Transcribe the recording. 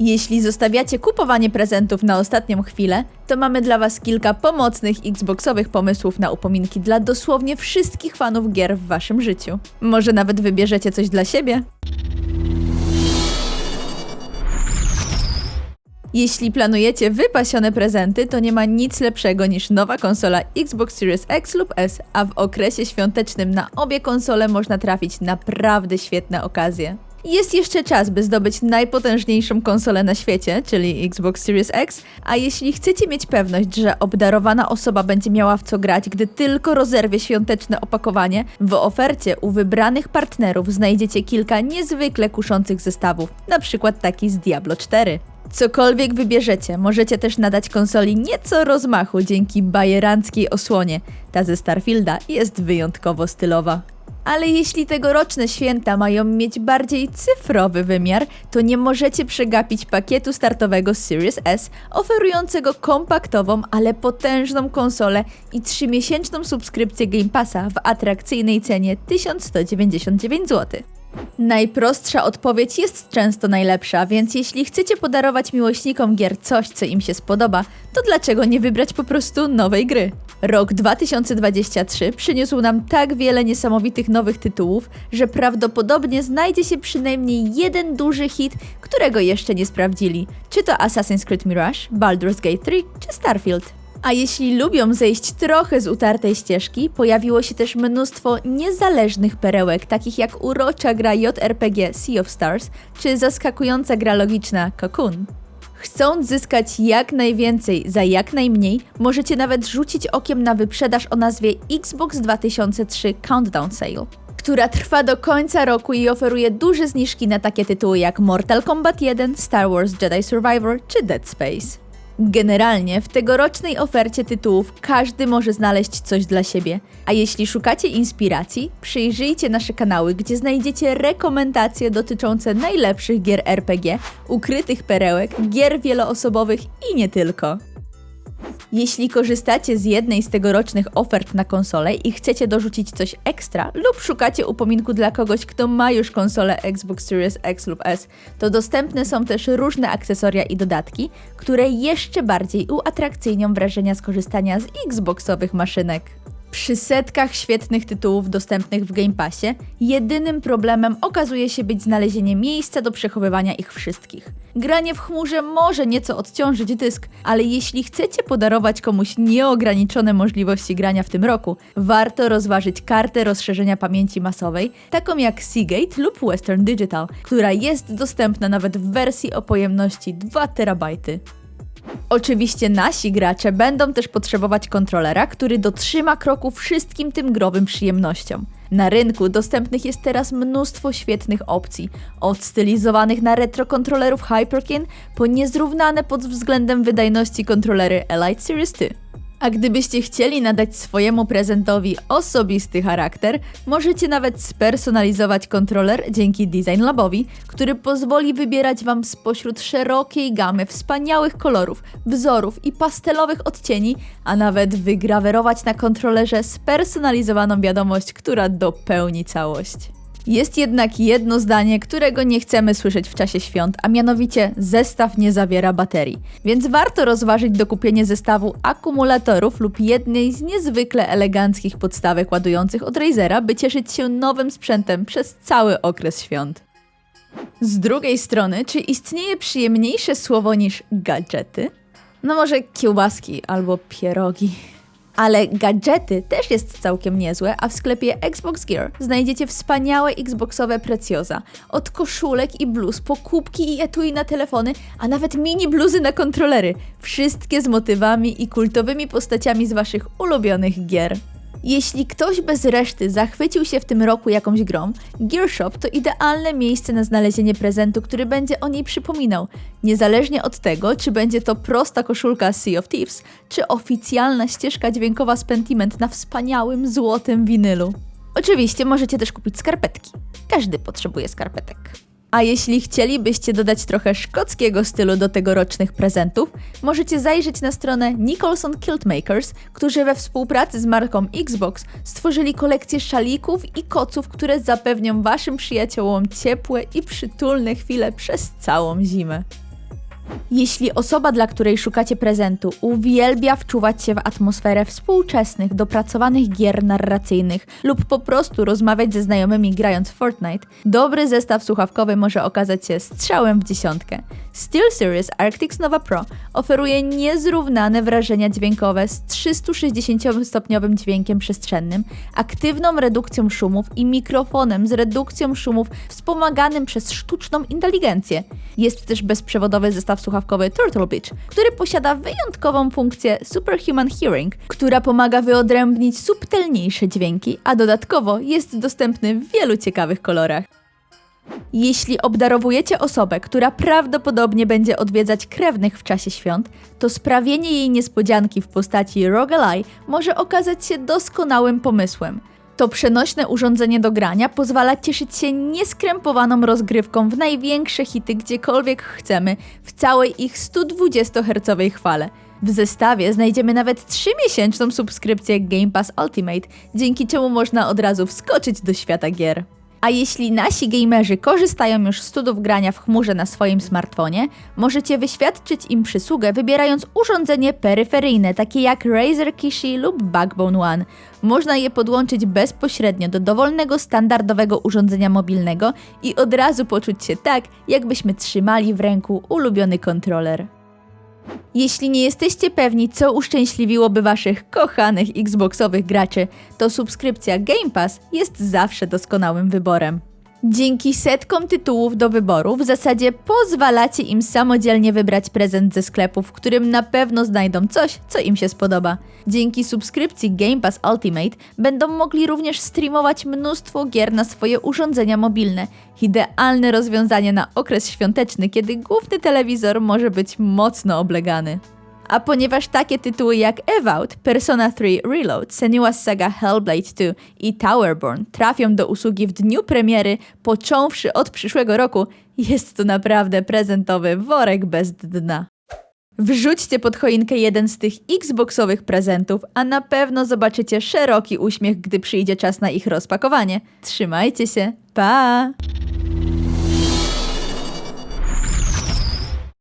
Jeśli zostawiacie kupowanie prezentów na ostatnią chwilę, to mamy dla Was kilka pomocnych Xboxowych pomysłów na upominki dla dosłownie wszystkich fanów gier w Waszym życiu. Może nawet wybierzecie coś dla siebie? Jeśli planujecie wypasione prezenty, to nie ma nic lepszego niż nowa konsola Xbox Series X lub S, a w okresie świątecznym na obie konsole można trafić naprawdę świetne okazje. Jest jeszcze czas, by zdobyć najpotężniejszą konsolę na świecie, czyli Xbox Series X, a jeśli chcecie mieć pewność, że obdarowana osoba będzie miała w co grać, gdy tylko rozerwie świąteczne opakowanie, w ofercie u wybranych partnerów znajdziecie kilka niezwykle kuszących zestawów, na przykład taki z Diablo 4. Cokolwiek wybierzecie, możecie też nadać konsoli nieco rozmachu dzięki bajeranckiej osłonie. Ta ze Starfielda jest wyjątkowo stylowa. Ale jeśli tegoroczne święta mają mieć bardziej cyfrowy wymiar, to nie możecie przegapić pakietu startowego Series S, oferującego kompaktową, ale potężną konsolę i 3-miesięczną subskrypcję Game Passa w atrakcyjnej cenie 1199 zł. Najprostsza odpowiedź jest często najlepsza, więc jeśli chcecie podarować miłośnikom gier coś, co im się spodoba, to dlaczego nie wybrać po prostu nowej gry? Rok 2023 przyniósł nam tak wiele niesamowitych nowych tytułów, że prawdopodobnie znajdzie się przynajmniej jeden duży hit, którego jeszcze nie sprawdzili. Czy to Assassin's Creed Mirage, Baldur's Gate 3 czy Starfield. A jeśli lubią zejść trochę z utartej ścieżki, pojawiło się też mnóstwo niezależnych perełek, takich jak urocza gra JRPG Sea of Stars, czy zaskakująca gra logiczna Cocoon. Chcąc zyskać jak najwięcej za jak najmniej, możecie nawet rzucić okiem na wyprzedaż o nazwie Xbox 2003 Countdown Sale, która trwa do końca roku i oferuje duże zniżki na takie tytuły jak Mortal Kombat 1, Star Wars Jedi Survivor czy Dead Space. Generalnie w tegorocznej ofercie tytułów każdy może znaleźć coś dla siebie. A jeśli szukacie inspiracji, przyjrzyjcie nasze kanały, gdzie znajdziecie rekomendacje dotyczące najlepszych gier RPG, ukrytych perełek, gier wieloosobowych i nie tylko. Jeśli korzystacie z jednej z tegorocznych ofert na konsolę i chcecie dorzucić coś ekstra lub szukacie upominku dla kogoś, kto ma już konsolę Xbox Series X lub S, to dostępne są też różne akcesoria i dodatki, które jeszcze bardziej uatrakcyjnią wrażenia skorzystania z Xboxowych maszynek. Przy setkach świetnych tytułów dostępnych w Game Passie, jedynym problemem okazuje się być znalezienie miejsca do przechowywania ich wszystkich. Granie w chmurze może nieco odciążyć dysk, ale jeśli chcecie podarować komuś nieograniczone możliwości grania w tym roku, warto rozważyć kartę rozszerzenia pamięci masowej, taką jak Seagate lub Western Digital, która jest dostępna nawet w wersji o pojemności 2 terabajty. Oczywiście nasi gracze będą też potrzebować kontrolera, który dotrzyma kroku wszystkim tym growym przyjemnościom. Na rynku dostępnych jest teraz mnóstwo świetnych opcji, od stylizowanych na retro kontrolerów Hyperkin po niezrównane pod względem wydajności kontrolery Elite Series 2. A gdybyście chcieli nadać swojemu prezentowi osobisty charakter, możecie nawet spersonalizować kontroler dzięki Design Labowi, który pozwoli wybierać Wam spośród szerokiej gamy wspaniałych kolorów, wzorów i pastelowych odcieni, a nawet wygrawerować na kontrolerze spersonalizowaną wiadomość, która dopełni całość. Jest jednak jedno zdanie, którego nie chcemy słyszeć w czasie świąt, a mianowicie zestaw nie zawiera baterii. Więc warto rozważyć dokupienie zestawu akumulatorów lub jednej z niezwykle eleganckich podstawek ładujących od Razera, by cieszyć się nowym sprzętem przez cały okres świąt. Z drugiej strony, czy istnieje przyjemniejsze słowo niż gadżety? No może kiełbaski albo pierogi. Ale gadżety też jest całkiem niezłe, a w sklepie Xbox Gear znajdziecie wspaniałe Xboxowe precjoza. Od koszulek i bluz, po kubki i etui na telefony, a nawet mini bluzy na kontrolery. Wszystkie z motywami i kultowymi postaciami z waszych ulubionych gier. Jeśli ktoś bez reszty zachwycił się w tym roku jakąś grą, Gearshop to idealne miejsce na znalezienie prezentu, który będzie o niej przypominał. Niezależnie od tego, czy będzie to prosta koszulka Sea of Thieves, czy oficjalna ścieżka dźwiękowa z Pentiment na wspaniałym złotym winylu. Oczywiście możecie też kupić skarpetki. Każdy potrzebuje skarpetek. A jeśli chcielibyście dodać trochę szkockiego stylu do tegorocznych prezentów, możecie zajrzeć na stronę Nicholson Kilt Makers, którzy we współpracy z marką Xbox stworzyli kolekcję szalików i koców, które zapewnią waszym przyjaciołom ciepłe i przytulne chwile przez całą zimę. Jeśli osoba, dla której szukacie prezentu, uwielbia wczuwać się w atmosferę współczesnych, dopracowanych gier narracyjnych lub po prostu rozmawiać ze znajomymi grając w Fortnite, dobry zestaw słuchawkowy może okazać się strzałem w dziesiątkę. SteelSeries Arctic Nova Pro oferuje niezrównane wrażenia dźwiękowe z 360-stopniowym dźwiękiem przestrzennym, aktywną redukcją szumów i mikrofonem z redukcją szumów wspomaganym przez sztuczną inteligencję. Jest też bezprzewodowy zestaw słuchawkowy Turtle Beach, który posiada wyjątkową funkcję Superhuman Hearing, która pomaga wyodrębnić subtelniejsze dźwięki, a dodatkowo jest dostępny w wielu ciekawych kolorach. Jeśli obdarowujecie osobę, która prawdopodobnie będzie odwiedzać krewnych w czasie świąt, to sprawienie jej niespodzianki w postaci Rogalai może okazać się doskonałym pomysłem. To przenośne urządzenie do grania pozwala cieszyć się nieskrępowaną rozgrywką w największe hity gdziekolwiek chcemy w całej ich 120-hercowej chwale. W zestawie znajdziemy nawet 3-miesięczną subskrypcję Game Pass Ultimate, dzięki czemu można od razu wskoczyć do świata gier. A jeśli nasi gamerzy korzystają już z cudów grania w chmurze na swoim smartfonie, możecie wyświadczyć im przysługę wybierając urządzenie peryferyjne takie jak Razer Kishi lub Backbone One. Można je podłączyć bezpośrednio do dowolnego standardowego urządzenia mobilnego i od razu poczuć się tak, jakbyśmy trzymali w ręku ulubiony kontroler. Jeśli nie jesteście pewni, co uszczęśliwiłoby waszych kochanych Xboxowych graczy, to subskrypcja Game Pass jest zawsze doskonałym wyborem. Dzięki setkom tytułów do wyboru w zasadzie pozwalacie im samodzielnie wybrać prezent ze sklepu, w którym na pewno znajdą coś, co im się spodoba. Dzięki subskrypcji Game Pass Ultimate będą mogli również streamować mnóstwo gier na swoje urządzenia mobilne. Idealne rozwiązanie na okres świąteczny, kiedy główny telewizor może być mocno oblegany. A ponieważ takie tytuły jak Evout, Persona 3 Reload, Senua's Saga Hellblade 2 i Towerborn trafią do usługi w dniu premiery, począwszy od przyszłego roku, jest to naprawdę prezentowy worek bez dna. Wrzućcie pod choinkę jeden z tych Xboxowych prezentów, a na pewno zobaczycie szeroki uśmiech, gdy przyjdzie czas na ich rozpakowanie. Trzymajcie się, pa!